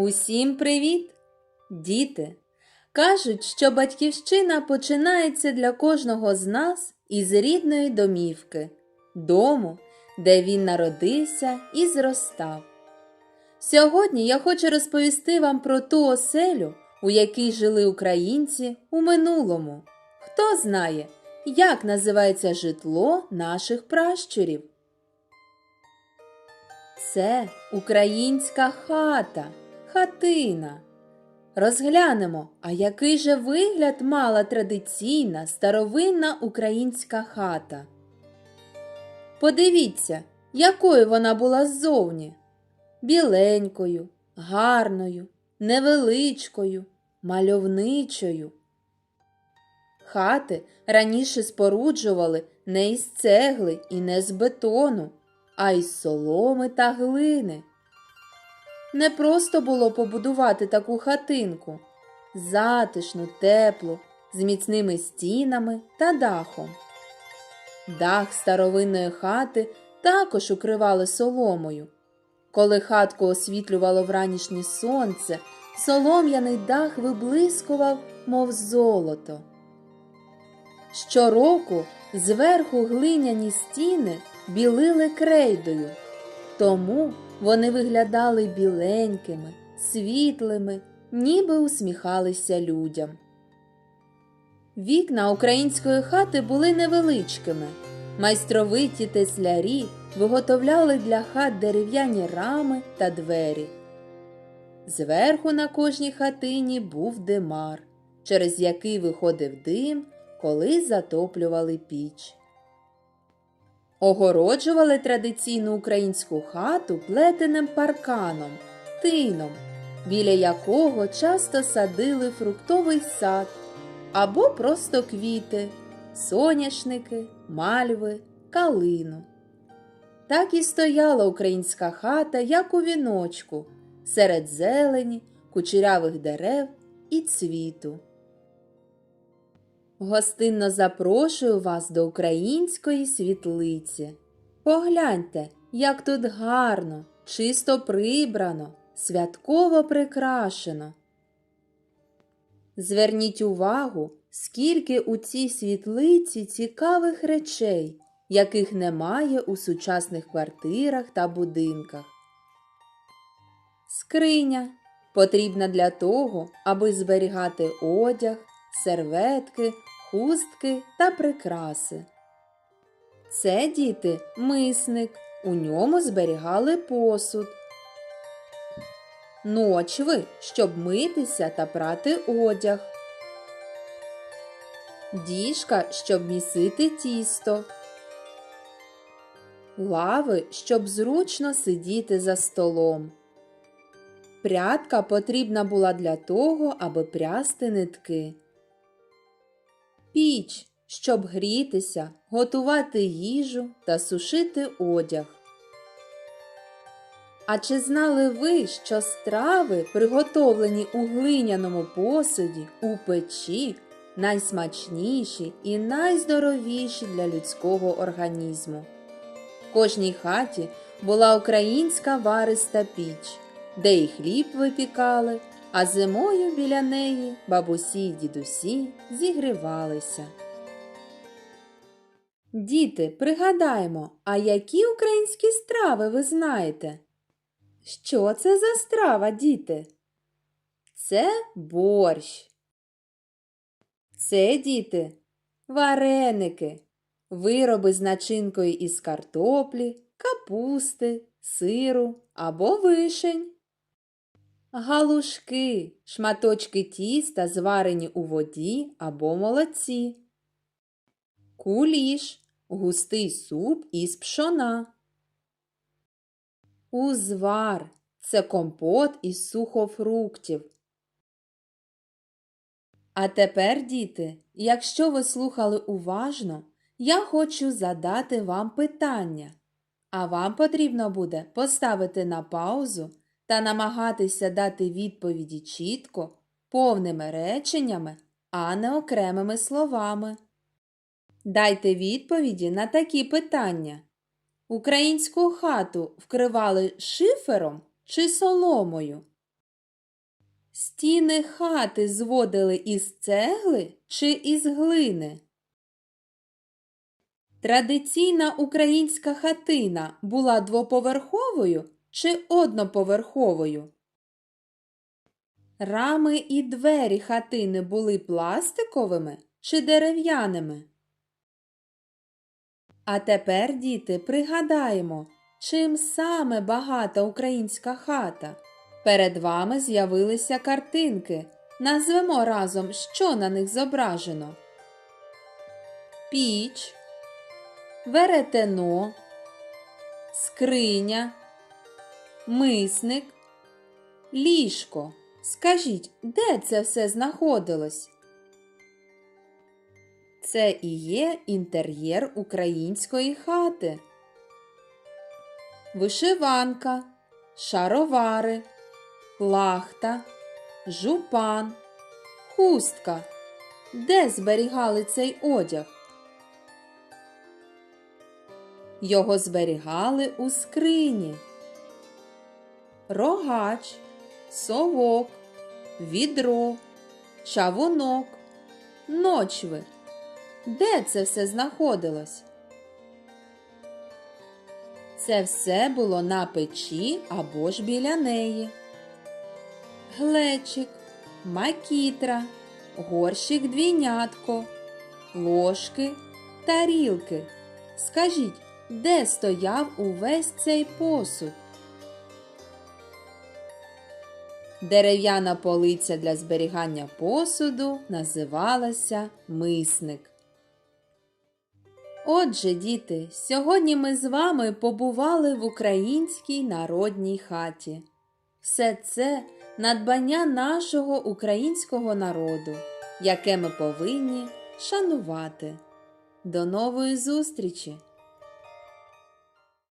Усім привіт, діти! Кажуть, що батьківщина починається для кожного з нас із рідної домівки, дому, де він народився і зростав. Сьогодні я хочу розповісти вам про ту оселю, у якій жили українці у минулому. Хто знає, як називається житло наших пращурів? Це українська хата, хатина. Розглянемо, а який же вигляд мала традиційна старовинна українська хата. Подивіться, якою вона була ззовні. Біленькою, гарною, невеличкою, мальовничою. Хати раніше споруджували не із цегли і не з бетону, а із соломи та глини. Не просто було побудувати таку хатинку затишну, теплу, з міцними стінами та дахом. Дах старовинної хати також укривали соломою. Коли хатку освітлювало вранішнє сонце, солом'яний дах виблискував, мов золото. Щороку зверху глиняні стіни білили крейдою, тому вони виглядали біленькими, світлими, ніби усміхалися людям. Вікна української хати були невеличкими. Майстровиті теслярі виготовляли для хат дерев'яні рами та двері. Зверху на кожній хатині був димар, через який виходив дим, коли затоплювали піч. Огороджували традиційну українську хату плетеним парканом, тином, біля якого часто садили фруктовий сад або просто квіти, соняшники, мальви, калину. Так і стояла українська хата, як у віночку, серед зелені, кучерявих дерев і цвіту. Гостинно запрошую вас до української світлиці. Погляньте, як тут гарно, чисто прибрано, святково прикрашено. Зверніть увагу, скільки у цій світлиці цікавих речей, яких немає у сучасних квартирах та будинках. Скриня потрібна для того, аби зберігати одяг, серветки, хустки та прикраси. Це діти мисник, у ньому зберігали посуд. Ночви, щоб митися та прати одяг. Діжка, щоб місити тісто. Лави, щоб зручно сидіти за столом. Прядка потрібна була для того, аби прясти нитки. Піч, щоб грітися, готувати їжу та сушити одяг. А чи знали ви, що страви, приготовлені у глиняному посуді, у печі, найсмачніші і найздоровіші для людського організму? В кожній хаті була українська вариста піч, де і хліб випікали, а зимою біля неї бабусі й дідусі зігрівалися. Діти, пригадаємо, а які українські страви ви знаєте? Що це за страва, діти? Це борщ. Це, діти, вареники, вироби з начинкою із картоплі, капусти, сиру або вишень. Галушки, шматочки тіста, зварені у воді або молоці. Куліш, густий суп із пшона. Узвар це компот із сухофруктів. А тепер, діти, якщо ви слухали уважно, я хочу задати вам питання, а вам потрібно буде поставити на паузу та намагатися дати відповіді чітко, повними реченнями, а не окремими словами. Дайте відповіді на такі питання. Українську хату вкривали шифером чи соломою? Стіни хати зводили із цегли чи із глини? Традиційна українська хатина була двоповерховою чи одноповерховою? Рами і двері хатини були пластиковими чи дерев'яними? А тепер, діти, пригадаємо, чим саме багата українська хата. Перед вами з'явилися картинки. Назвемо разом, що на них зображено. Піч, веретено, скриня, мисник, ліжко. Скажіть, де це все знаходилось? Це і є інтер'єр української хати. Вишиванка, шаровари, плахта, жупан, хустка. Де зберігали цей одяг? Його зберігали у скрині. Рогач, совок, відро, чавунок, ночви. Де це все знаходилось? Це все було на печі або ж біля неї. Глечик, макітра, горщик двійнятко, ложки, тарілки. Скажіть, де стояв увесь цей посуд? Дерев'яна полиця для зберігання посуду називалася мисник. Отже, діти, сьогодні ми з вами побували в українській народній хаті. Все це надбання нашого українського народу, яке ми повинні шанувати. До нової зустрічі!